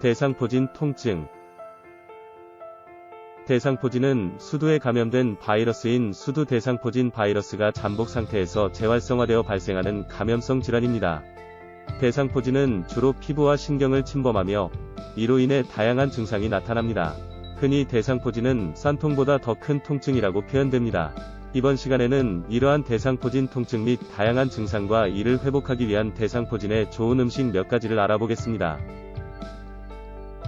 대상포진 통증 대상포진은 수두에 감염된 바이러스인 수두 대상포진 바이러스가 잠복 상태에서 재활성화되어 발생하는 감염성 질환입니다. 대상포진은 주로 피부와 신경을 침범하며 이로 인해 다양한 증상이 나타납니다. 흔히 대상포진은 싼통보다 더 큰 통증이라고 표현됩니다. 이번 시간에는 이러한 대상포진 통증 및 다양한 증상과 이를 회복하기 위한 대상포진의 좋은 음식 몇 가지를 알아보겠습니다.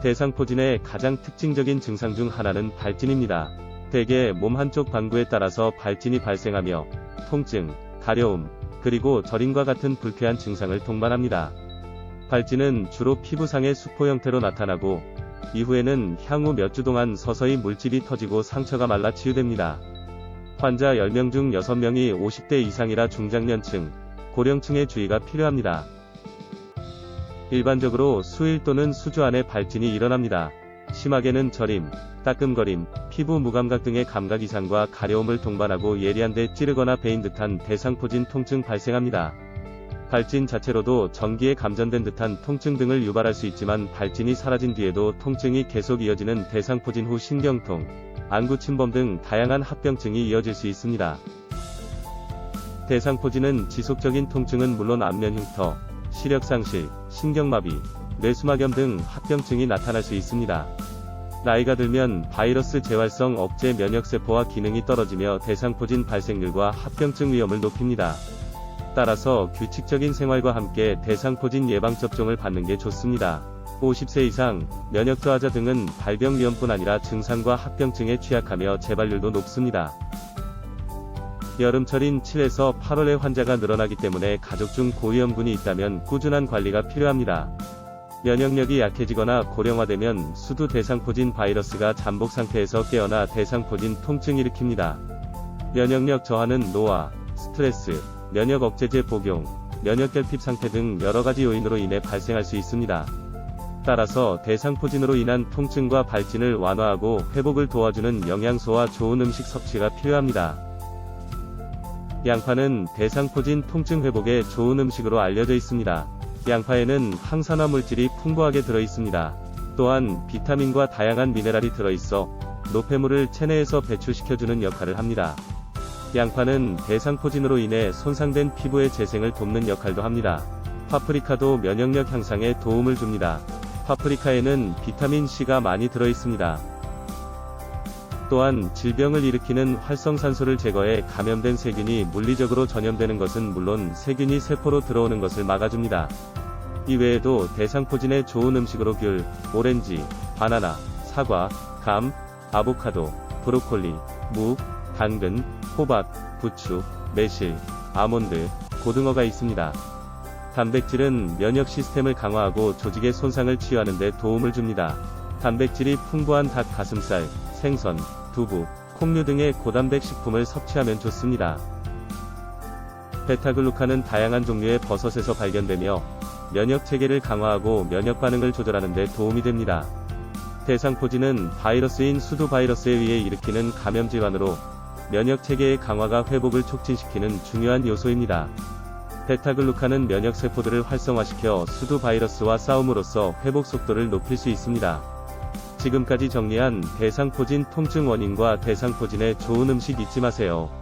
대상포진의 가장 특징적인 증상 중 하나는 발진입니다. 대개 몸 한쪽 방구에 따라서 발진이 발생하며 통증, 가려움, 그리고 저림과 같은 불쾌한 증상을 동반합니다. 발진은 주로 피부상의 수포 형태로 나타나고 이후에는 향후 몇 주 동안 서서히 물집이 터지고 상처가 말라 치유됩니다. 환자 10명 중 6명이 50대 이상이라 중장년층, 고령층의 주의가 필요합니다. 일반적으로 수일 또는 수주 안에 발진이 일어납니다. 심하게는 저림, 따끔거림, 피부 무감각 등의 감각 이상과 가려움을 동반하고 예리한 데 찌르거나 베인 듯한 대상포진 통증 발생합니다. 발진 자체로도 전기에 감전된 듯한 통증 등을 유발할 수 있지만 발진이 사라진 뒤에도 통증이 계속 이어지는 대상포진 후 신경통, 안구 침범 등 다양한 합병증이 이어질 수 있습니다. 대상포진은 지속적인 통증은 물론 안면 흉터, 시력 상실, 신경마비, 뇌수막염 등 합병증이 나타날 수 있습니다. 나이가 들면 바이러스 재활성 억제 면역세포와 기능이 떨어지며 대상포진 발생률과 합병증 위험을 높입니다. 따라서 규칙적인 생활과 함께 대상포진 예방접종을 받는 게 좋습니다. 50세 이상, 면역 저하자 등은 발병 위험뿐 아니라 증상과 합병증에 취약하며 재발률도 높습니다. 여름철인 7에서 8월에 환자가 늘어나기 때문에 가족 중 고위험군이 있다면 꾸준한 관리가 필요합니다. 면역력이 약해지거나 고령화되면 수두 대상포진 바이러스가 잠복 상태에서 깨어나 대상포진 통증 일으킵니다. 면역력 저하는 노화, 스트레스, 면역 억제제 복용, 면역 결핍 상태 등 여러 가지 요인으로 인해 발생할 수 있습니다. 따라서 대상포진으로 인한 통증과 발진을 완화하고 회복을 도와주는 영양소와 좋은 음식 섭취가 필요합니다. 양파는 대상포진 통증 회복에 좋은 음식으로 알려져 있습니다. 양파에는 항산화 물질이 풍부하게 들어 있습니다. 또한 비타민과 다양한 미네랄이 들어 있어 노폐물을 체내에서 배출시켜주는 역할을 합니다. 양파는 대상포진으로 인해 손상된 피부의 재생을 돕는 역할도 합니다. 파프리카도 면역력 향상에 도움을 줍니다. 파프리카에는 비타민 C가 많이 들어 있습니다. 또한 질병을 일으키는 활성산소를 제거해 감염된 세균이 물리적으로 전염되는 것은 물론 세균이 세포로 들어오는 것을 막아줍니다. 이외에도 대상포진에 좋은 음식으로 귤, 오렌지, 바나나, 사과, 감, 아보카도, 브로콜리, 무, 당근, 호박, 부추, 매실, 아몬드, 고등어가 있습니다. 단백질은 면역 시스템을 강화하고 조직의 손상을 치유하는 데 도움을 줍니다. 단백질이 풍부한 닭 가슴살, 생선, 두부, 콩류 등의 고단백 식품을 섭취하면 좋습니다. 베타글루칸은 다양한 종류의 버섯에서 발견되며 면역 체계를 강화하고 면역 반응을 조절하는 데 도움이 됩니다. 대상포진은 바이러스인 수두 바이러스에 의해 일으키는 감염 질환으로 면역 체계의 강화가 회복을 촉진시키는 중요한 요소입니다. 베타글루칸은 면역 세포들을 활성화시켜 수두 바이러스와 싸움으로써 회복 속도를 높일 수 있습니다. 지금까지 정리한 대상포진 통증 원인과 대상포진의 좋은 음식 잊지 마세요.